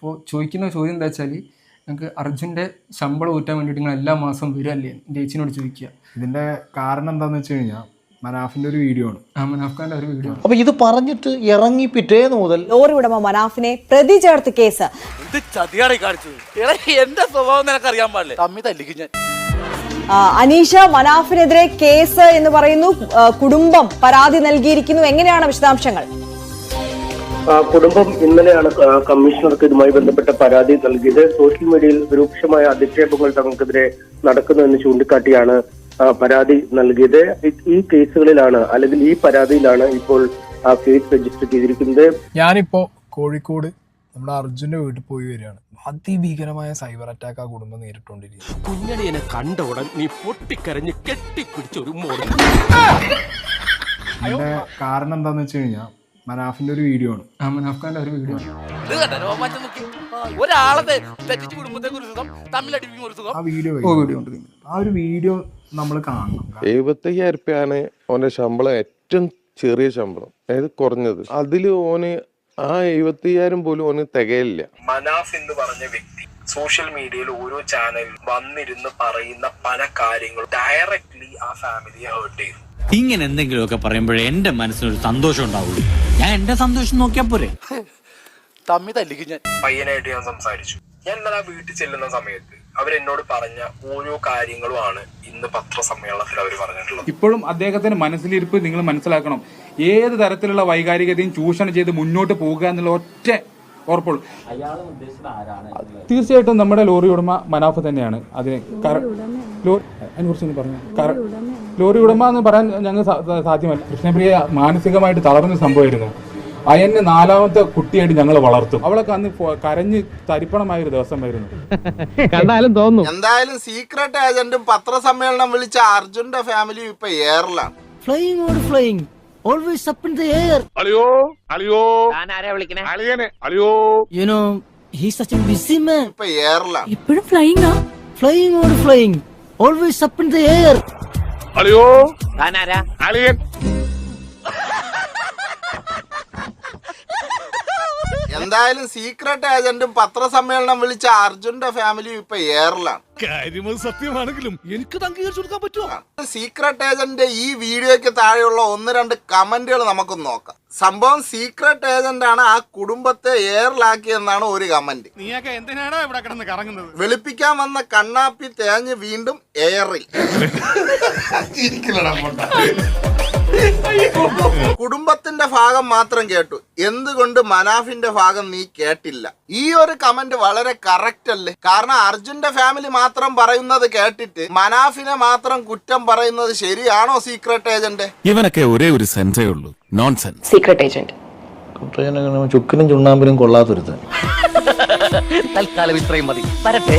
അപ്പോൾ ചോദിക്കുന്ന ചോദ്യം എന്താ വെച്ചാൽ ഞങ്ങൾക്ക് അർജുന്റെ ശമ്പളം ഊറ്റാൻ വേണ്ടിയിട്ട് നിങ്ങൾ എല്ലാ മാസവും വരുമല്ലേ എന്റെ ചേച്ചിനോട് ചോദിക്കുക. ഇതിന്റെ കാരണം എന്താണെന്ന് വെച്ച് കഴിഞ്ഞാൽ മനാഫിന്റെ ഒരു വീഡിയോ ആണ്. ആ മനാഫ്ഖാന്റെ ഒരു വീഡിയോ അപ്പൊ ഇത് പറഞ്ഞിട്ട് ഇറങ്ങി പിറ്റേന്ന് മുതൽ ലോറി ഉടമ മനാഫിനെ പ്രതി ചേർത്ത് കേസ്. ഇത് ചതിയാടെ കാണിച്ചത്? എടാ എന്റെ സ്വഭാവം നിനക്ക് അറിയാൻ പാടില്ല? തമ്മി തല്ലിക്കും ഞാൻ. ആ, അനീഷ മനാഫിനെതിരെ കേസ് എന്ന് പറയുന്നു. കുടുംബം പരാതി നൽകിയിരിക്കുന്നു. എങ്ങനെയാണ് വിശദാംശങ്ങൾ? കുടുംബം ഇന്നലെയാണ് കമ്മീഷണർക്ക് ഇതുമായി ബന്ധപ്പെട്ട പരാതി നൽകിയത്. സോഷ്യൽ മീഡിയയിൽ രൂക്ഷമായ അധിക്ഷേപങ്ങൾ തങ്ങൾക്കെതിരെ നടക്കുന്നു എന്ന് ചൂണ്ടിക്കാട്ടിയാണ് പരാതി നൽകിയത്. ഈ- കേസുകളിലാണ് അല്ലെങ്കിൽ ഈ പരാതിയിലാണ് ഇപ്പോൾ ആ കേസ് രജിസ്റ്റർ ചെയ്തിരിക്കുന്നത്. ഞാനിപ്പോ കോഴിക്കോട് നമ്മുടെ അർജുന്റെ വീട്ടിൽ പോയി വരികയാണ്. അതിഭീകരമായ സൈബർ അറ്റാക്ക് ആ കുടുംബം നേരിട്ടുകൊണ്ടിരിക്കുന്നു. കുഞ്ഞടിയനെ കണ്ട ഉടൻ നീ പൊട്ടിക്കരഞ്ഞ് കെട്ടിപ്പിടിച്ചൊരു മോഡൽ ഇതിന്റെ കാരണം എന്താന്ന് വെച്ച് കഴിഞ്ഞാൽ മനാഫിന്റെ ഒരു വീഡിയോ ആണ്. ആ മനാഫ്ഖാന്റെ ഒരു വീഡിയോ ഇത് കണ്ടോ? രോമാറ്റം നോക്കി. ആ, ഒരാളെ തെ- തെറ്റിച്ച് കുടുംബത്തേക്ക് ഒരു സുഖം തമ്മിലടിപ്പിക്കും ഒരു സുഖം. ആ വീഡിയോ ഓ വീഡിയോ ഉണ്ട് ആ ഒരു വീഡിയോ നമ്മൾ കാണണം. എഴുപത്തയ്യായിരം റുപ്യാണ് ഓന്റെ ശമ്പളം ഏറ്റവും ചെറിയ ശമ്പളം. അതായത് കുറഞ്ഞത്. അതിൽ ഓന് ആ എഴുപത്തയ്യായിരം പോലും ഓന് തികയില്ല. മനാഫ് എന്ന് പറഞ്ഞ വ്യക്തി സോഷ്യൽ മീഡിയയിൽ ഓരോ ചാനലിൽ വന്നിരുന്ന് പറയുന്ന പല കാര്യങ്ങളും ഡയറക്ട്ലി ആ ഫാമിലിയെ ഹേർട്ട് ചെയ്തു. ഇങ്ങനെ എന്തെങ്കിലുമൊക്കെ പറയുമ്പോഴേ എന്റെ മനസ്സിനൊരു സന്തോഷം ഉണ്ടാവുള്ളൂ. ഞാൻ എന്റെ സന്തോഷം നോക്കിയാ പോരെ. തമ്മി തല്ലിക്കും ഞാൻ. പയ്യനായിട്ട് ഞാൻ സംസാരിച്ചു. ഞാൻ ഇന്നലെ ആ വീട്ടിൽ ചെല്ലുന്ന സമയത്ത് അവരെന്നോട് പറഞ്ഞ ഓരോ കാര്യങ്ങളുമാണ് ഇന്ന് പത്രസമ്മേളനത്തിൽ അവർ പറഞ്ഞിട്ടുള്ളത്. ഇപ്പോഴും അദ്ദേഹത്തിന്റെ മനസ്സിലിരിപ്പ് നിങ്ങൾ മനസ്സിലാക്കണം. ഏത് തരത്തിലുള്ള വൈകാരികതയും ചൂഷണം ചെയ്ത് മുന്നോട്ട് പോകുക എന്നുള്ള ഒറ്റ ഉറപ്പുള്ളൂ. തീർച്ചയായിട്ടും നമ്മുടെ ലോറി ഉടമ മനാഫ് തന്നെയാണ്. അതിന് കാര- ലോറി അതിനെ കുറിച്ചൊന്ന് പറഞ്ഞു? ലോറി ഉടമ എന്ന് പറയാൻ ഞങ്ങൾ സാധ്യമല്ല. കൃഷ്ണപ്രിയ മാനസികമായിട്ട് തളർന്ന സംഭവമായിരുന്നു. അയന്നെ നാലാമത്തെ കുട്ടിയായിട്ട് ഞങ്ങൾ വളർത്തും. അവളൊക്കെ അന്ന് കരഞ്ഞ് തരിപ്പണമായ ഒരു ദിവസമായിരുന്നു. കണ്ടാലും തോന്നുന്നു എന്തായാലും സീക്രട്ട് ഏജന്റും പത്രസമ്മേളനം വിളിച്ച അർജുന്റെ ഫാമിലിയും ഇപ്പൊ എയറിലാണ് flying flying always up in the air അളിയോ അളിയോ. അളിയനെ അളിയോ. You know he such a busy man ഇപ്പൊ എയറിലാണ് ഇപ്പോഴും flying flying or flying always up in the air അളിയോ. അളിയൻ എന്തായാലും സീക്രട്ട് ഏജന്റും പത്രസമ്മേളനം വിളിച്ച അർജുന്റെ ഫാമിലിയും ഇപ്പൊ എയറിലാണ് സത്യമാണെങ്കിലും എനിക്ക് അംഗീകരിച്ചു കൊടുക്കാൻ പറ്റുമോ സീക്രട്ട് ഏജന്റ് ഈ വീഡിയോയ്ക്ക് താഴെയുള്ള ഒന്ന് രണ്ട് കമന്റുകൾ നമുക്കൊന്ന് നോക്കാം. സംഭവം സീക്രട്ട് ഏജന്റ് ആണ് ആ കുടുംബത്തെ എയറിലാക്കിയെന്നാണ് ഒരു കമന്റ് നീയൊക്കെ എന്തിനാണോ ഇവിടെ കിടന്ന് കറങ്ങുന്നത്? വെളുപ്പിക്കാൻ വന്ന കണ്ണാപ്പി തേഞ്ഞ് വീണ്ടും എയറിൽ കുടുംബത്തിന്റെ ഭാഗം മാത്രം കേട്ടു. എന്തുകൊണ്ട് മനാഫിന്റെ ഭാഗം നീ കേട്ടില്ല? ഈ ഒരു കമന്റ് വളരെ കറക്റ്റ് അല്ലേ? കാരണം അർജുന്റെ ഫാമിലി മാത്രം പറയുന്നത് കേട്ടിട്ട് മനാഫിനെ മാത്രം കുറ്റം പറയുന്നത് ശരിയാണോ സീക്രട്ട് ഏജന്റ് ഇവനൊക്കെ ഒരേ ഒരു സെൻസേ ഉള്ളൂ. നോൺസെൻസ് സീക്രട്ട് ഏജന്റ് ചുക്കിനും ചുണ്ണാമ്പിനും കൊള്ളാത്തൊരുത്തൻ. തൽക്കാലം ഇത്രയും മതി. വരട്ടെ.